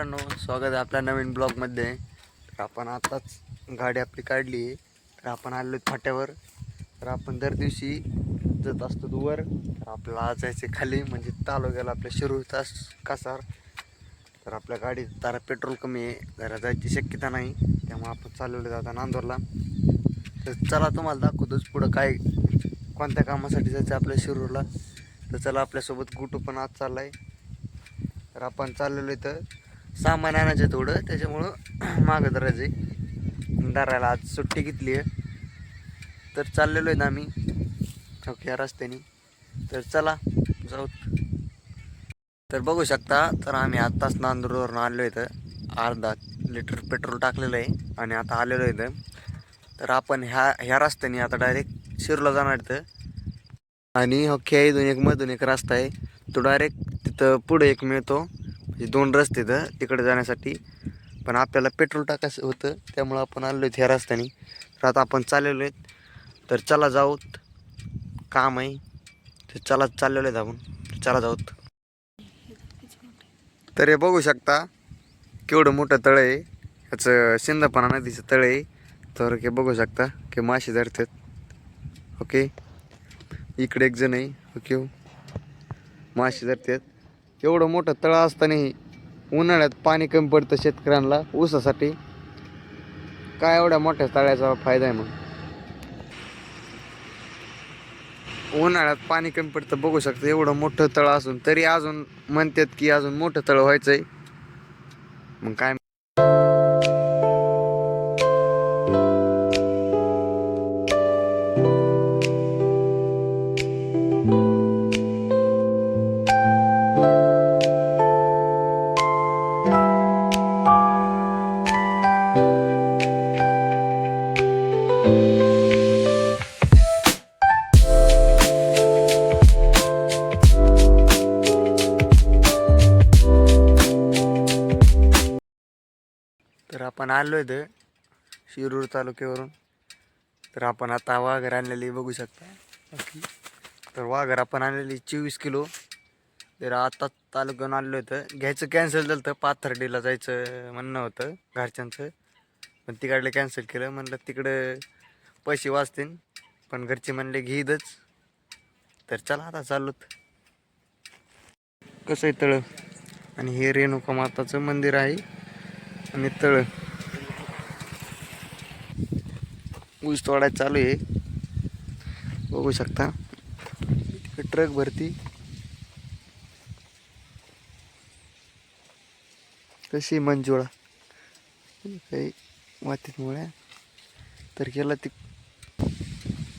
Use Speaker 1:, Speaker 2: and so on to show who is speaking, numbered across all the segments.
Speaker 1: मित्रांनो स्वागत आहे आपल्या नवीन ब्लॉगमध्ये. तर आपण आताच गाडी आपली काढली आहे. तर आपण आलो फाट्यावर. तर आपण दर दिवशी जात असतो वर. तर आपल्याला आज जायचे खाली म्हणजे तालुक्याला आपल्या शिरूर तास कासार. तर आपल्या गाडीत जरा पेट्रोल कमी आहे. जरा जायची शक्यता नाही. त्यामुळे आपण चालवलं जाता नांदोरला. तर चला तुम्हाला दाखवतोच पुढं काय कोणत्या कामासाठी जायचं आपल्या शिरूरला. तर चला आपल्यासोबत गुटू पण आज चालला आहे तर आपण चाललेलो इथं. सामान आणायचं आहे थोडं. त्याच्यामुळं मागं धरायचं आहे धरायला आज सुट्टी घेतली आहे. तर चाललेलो आहेत आम्ही या रस्त्याने. तर चला जाऊ. तर बघू शकता तर आम्ही आत्ताच नांदूरवरून आलो इथं. अर्धा लिटर पेट्रोल टाकलेलं आहे आणि आता आलेलो इथं. तर आपण ह्या ह्या रस्त्याने आता डायरेक्ट शिरला जाणार इथं. आणि ओके इथून एक मधून एक रस्ता आहे. तो डायरेक्ट तिथं पुढे एक मिळतो. हे दोन रस्ते तर तिकडे जाण्यासाठी. पण आपल्याला पेट्रोल टाकायचं होतं त्यामुळं आपण आलो ह्या रस्त्याने. तर आता आपण चाललेलो आहेत. तर चला जाऊत. काम आहे. तर चला चाललेलो आहेत आपण. चला जाऊत. तर हे बघू शकता केवढं मोठं तळ आहे. ह्याचं शिंदपणा नदीचं तळ आहे. तर हे बघू शकता की मासे धरतात. ओके. इकडे एक जण आहे. ओके. मासे धरतात. एवढं मोठं तळ असतानाही उन्हाळ्यात पाणी कमी पडतं शेतकऱ्यांना ऊसासाठी. काय एवढ्या मोठ्या तळ्याचा फायदा आहे मग? उन्हाळ्यात पाणी कमी पडतं बघू शकतं एवढं मोठं तळ असून तरी अजून म्हणतात की अजून मोठं तळ आहे मग काय तर आपण आलो इथं शिरूर तालुक्यावरून. तर आपण आता वाघर आणलेली बघू शकता. ओके. तर वाघर आपण आणलेली चोवीस किलो. तर आता तालुक्यावरून आलो होतं घ्यायचं कॅन्सल झालं तर पाथर्डीला जायचं म्हणणं होतं घरच्यांचं. पण तिकडलं कॅन्सल केलं म्हणलं तिकडं पैसे वाचतील. पण घरचे म्हणले घेईदच तर चला आता चालूत. कसं आहे तळं? आणि हे रेणुका माताचं मंदिर आहे. आणि तळ. ऊस तोडायला चालू आहे. बघू शकता. ट्रक भरती. कशी मंजुळा? काही मातीत मुळ्या. तर केला ती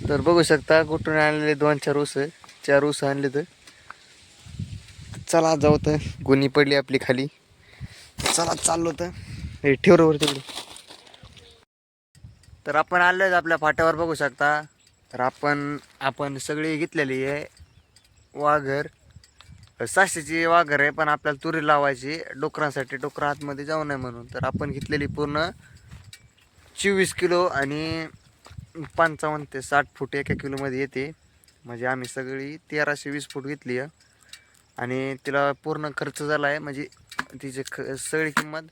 Speaker 1: तर बघू शकता कुठून आणलेले दोन चार ऊस चार ऊस आणले तर. चला जाऊ तर. गुन्ही पडली आपली खाली. चला चाललो तर. हे ठेव रे तिकडे तर आपण आलो आपल्या फाट्यावर बघू शकता. तर आपण आपण सगळी घेतलेली आहे वाघर. साशेची वाघर आहे पण आपल्याला तुरी लावायची. डोकरांसाठी डोकरं आतमध्ये जाऊ नये म्हणून. तर आपण घेतलेली पूर्ण चोवीस किलो आणि पंचावन्न ते साठ फूट एका किलोमध्ये येते. म्हणजे आम्ही सगळी तेराशे वीस फूट घेतली आहे. आणि तिला पूर्ण खर्च झाला आहे. म्हणजे तिची ख सगळी किंमत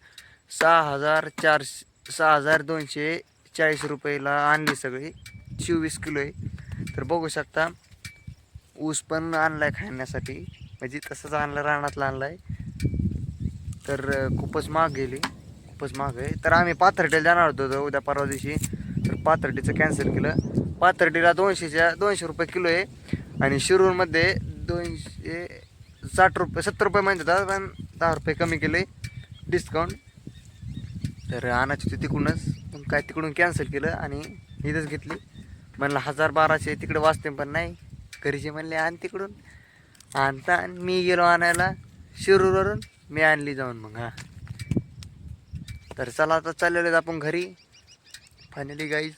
Speaker 1: सहा हजार चारशे सहा हजार दोनशे चाळीस रुपयेला आणली सगळी. चोवीस किलो आहे. तर बघू शकता ऊस पण आणला आहे खाण्यासाठी. म्हणजे तसंच आणलं रानातला आणला आहे तर खूपच महाग गेली. खूपच महाग आहे. तर आम्ही पाथर्डीला जाणार होतो उद्या परवा दिवशी. तर पाथर्डीचं कॅन्सल केलं. पाथर्डीला दोनशेच्या दोनशे रुपये किलो आहे. आणि शिरूरमध्ये दोनशे साठ रुपये सत्तर रुपये म्हणतात पण दहा रुपये कमी केले. डिस्काउंट तर आणायची होती तिकडूनच. पण काय तिकडून कॅन्सल केलं आणि इथंच घेतली. म्हणलं हजार बाराशे तिकडे वाचते पण नाही. घरीचे म्हणले आण तिकडून. आणता आणि मी गेलो आणायला शिरूरवरून. मी आणली जाऊन मग हां. तर चला आता चाललेलं आपण घरी. फायनली गाईज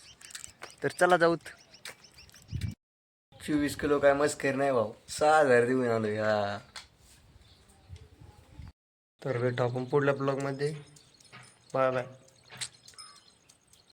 Speaker 1: तर चला जाऊत चोवीस किलो काय मस्कर नाही भाऊ. सहा हजार देऊन आलो हा. तर भेटू आपण पुढल्या ब्लॉगमध्ये 拜拜。